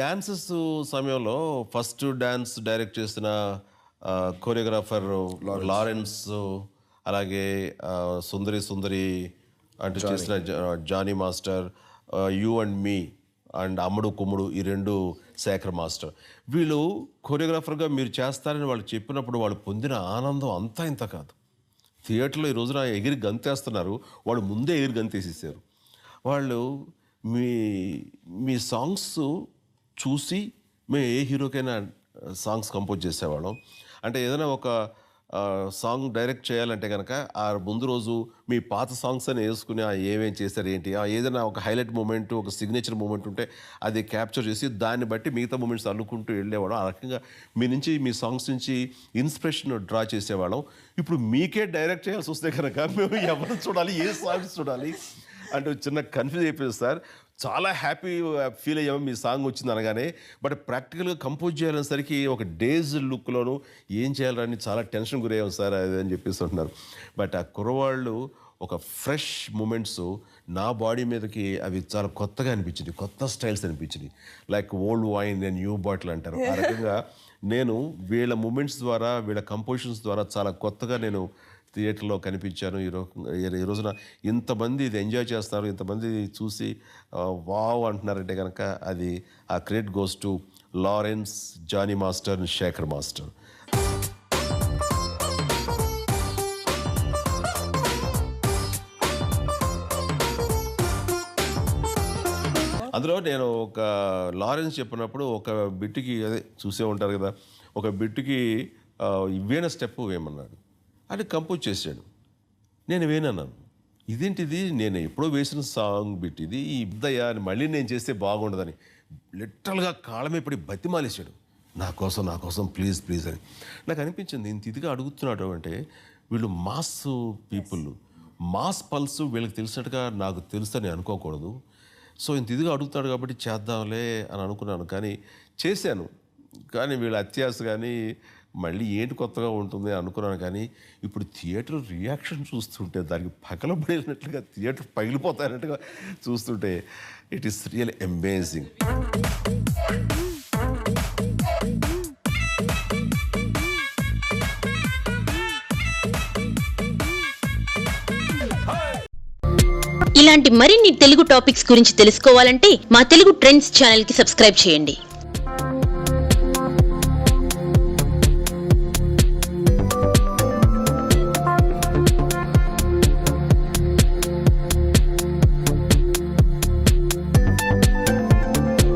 Dances సమయంలో first dance direct చేసిన choreographer Lawrence అలాగే సుందరి సుందరి అంటే చేసిన Johnny master you and me and అమ్ముడు కుమ్ముడు ఈ రెండు శేఖర్ మాస్టర్. వీళ్ళు కొరియోగ్రాఫర్గా మీరు చేస్తారని వాళ్ళు చెప్పినప్పుడు వాళ్ళు పొందిన ఆనందం అంతా ఇంత కాదు. థియేటర్లో ఈ రోజున ఎగిరి గంతేస్తున్నారు. వాళ్ళు ముందే ఎగిరి గంతేసేసారు. వాళ్ళు మీ మీ సాంగ్స్ చూసి మేము ఏ హీరోకైనా సాంగ్స్ కంపోజ్ చేసేవాళ్ళం. అంటే ఏదైనా ఒక సాంగ్ డైరెక్ట్ చేయాలంటే కనుక ఆ ముందు రోజు మీ పాత సాంగ్స్ అని వేసుకుని ఆ ఏమేం చేశారు ఏంటి? ఆ ఏదైనా ఒక హైలైట్ మూమెంట్ ఒక సిగ్నేచర్ మూమెంట్ ఉంటే అది క్యాప్చర్ చేసి దాన్ని బట్టి మిగతా మూమెంట్స్ అల్లుకుంటూ వెళ్ళేవాళ్ళం. ఆ రకంగా మీ నుంచి మీ సాంగ్స్ నుంచి ఇన్స్పిరేషన్ డ్రా చేసేవాళ్ళం. ఇప్పుడు మీకే డైరెక్ట్ చేయాల్సి వస్తే కనుక మేము ఎవరు చూడాలి ఏ సాంగ్స్ చూడాలి అంటే చిన్న కన్ఫ్యూజ్ అయిపోయింది సార్. చాలా హ్యాపీ ఫీల్ అయ్యాము మీ సాంగ్ వచ్చింది అనగానే. బట్ ప్రాక్టికల్గా కంపోజ్ చేయాలనేసరికి ఒక డేజ్ లుక్లోను ఏం చేయాలని చాలా టెన్షన్ గురయ్యాం సార్ అది అని చెప్పేసి అంటున్నారు. బట్ ఆ కుర్రవాళ్ళు ఒక ఫ్రెష్ మూమెంట్స్ నా బాడీ మీదకి అవి చాలా కొత్తగా అనిపించింది కొత్త స్టైల్స్ అనిపించింది. Like old wine and new bottle అంటారు. ఆ రకంగా నేను వీళ్ళ మూమెంట్స్ ద్వారా వీళ్ళ కంపోజిషన్స్ ద్వారా చాలా కొత్తగా నేను థియేటర్లో కనిపించాను. ఈ ఈ రోజున ఇంతమంది ఇది ఎంజాయ్ చేస్తున్నారు ఇంతమంది చూసి వావ్ అంటున్నారంటే కనుక అది ఆ credit goes to Lawrence Johnny master Sekhar master. అందులో నేను ఒక లారెన్స్ చెప్పినప్పుడు ఒక బిట్టుకి అదే చూసే ఉంటారు కదా ఒక బిట్టుకి ఇవ్వైన స్టెప్ వేయమన్నాడు అని కంపోజ్ చేశాడు. నేను వేనన్నాను. ఇదేంటిది? నేను ఎప్పుడో వేసిన సాంగ్ బిట్ ఇది ఈ ఇద్దయ్యా అని మళ్ళీ నేను చేస్తే బాగుండదని లిటరల్గా కాళమే పడి బతిమాలేశాడు. నా కోసం నా కోసం ప్లీజ్ ప్లీజ్ అని. నాకు అనిపించింది ఇంత ఇదిగా అడుగుతున్నాడు అంటే వీళ్ళు మాస్ పీపుల్ మాస్ పల్స్ వీళ్ళకి తెలిసినట్టుగా నాకు తెలుస్తని అనుకోకూడదు. సో ఇంత ఇదిగా అడుగుతాడు కాబట్టి చేద్దాంలే అని అనుకున్నాను. కానీ చేశాను. కానీ వీళ్ళ అత్యాస కానీ మళ్ళీ ఏంటి కొత్తగా ఉంటుంది అనుకున్నాను కానీ ఇప్పుడు థియేటర్ రియాక్షన్ చూస్తుంటే దానికి పగలబడినట్లుగా థియేటర్ పగిలిపోతాయన్నట్టుగా చూస్తుంటే ఇట్ ఈస్ రియల్ అమేజింగ్ ఇలాంటి మరిన్ని తెలుగు టాపిక్స్ గురించి తెలుసుకోవాలంటే మా తెలుగు ట్రెండ్స్ ఛానల్కి సబ్స్క్రైబ్ చేయండి.